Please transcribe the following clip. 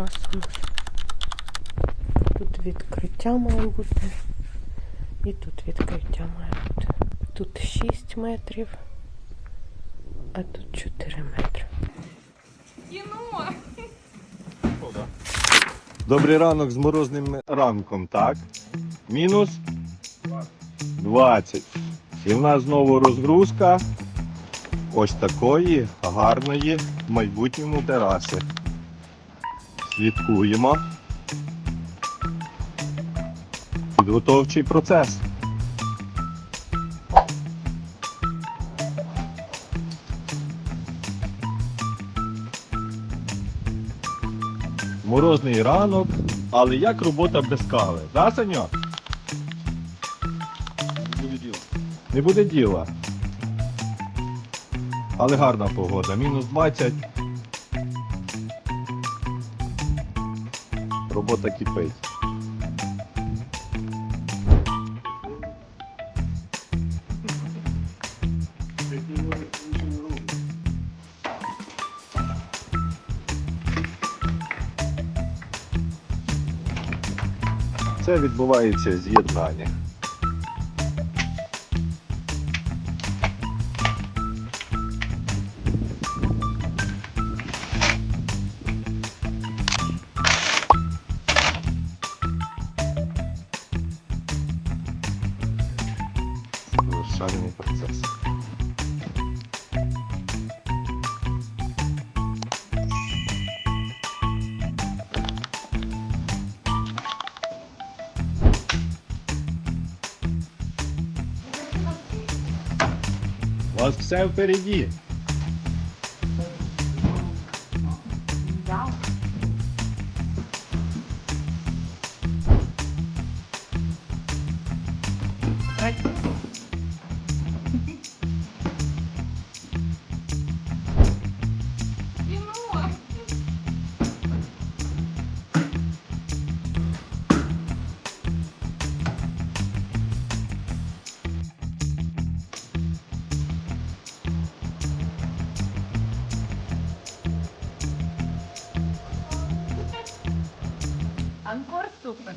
у нас. Тут відкриття має бути. І тут відкриття має бути. Тут 6 метрів, а тут 4 метри. Кіно! Добрий ранок з морозним ранком, так? Мінус 20. І в нас знову розгрузка ось такої гарної в майбутньому тераси. Слідкуємо. Підготовчий процес. Морозний ранок, але як робота без кави? Да, Саньо? Не буде діла. Не буде діла. Але гарна погода. Мінус 20. Робота кипить. Це відбувається з'єднання. Завершальний процес. У вас все впереді. Кіно! Анкор супер.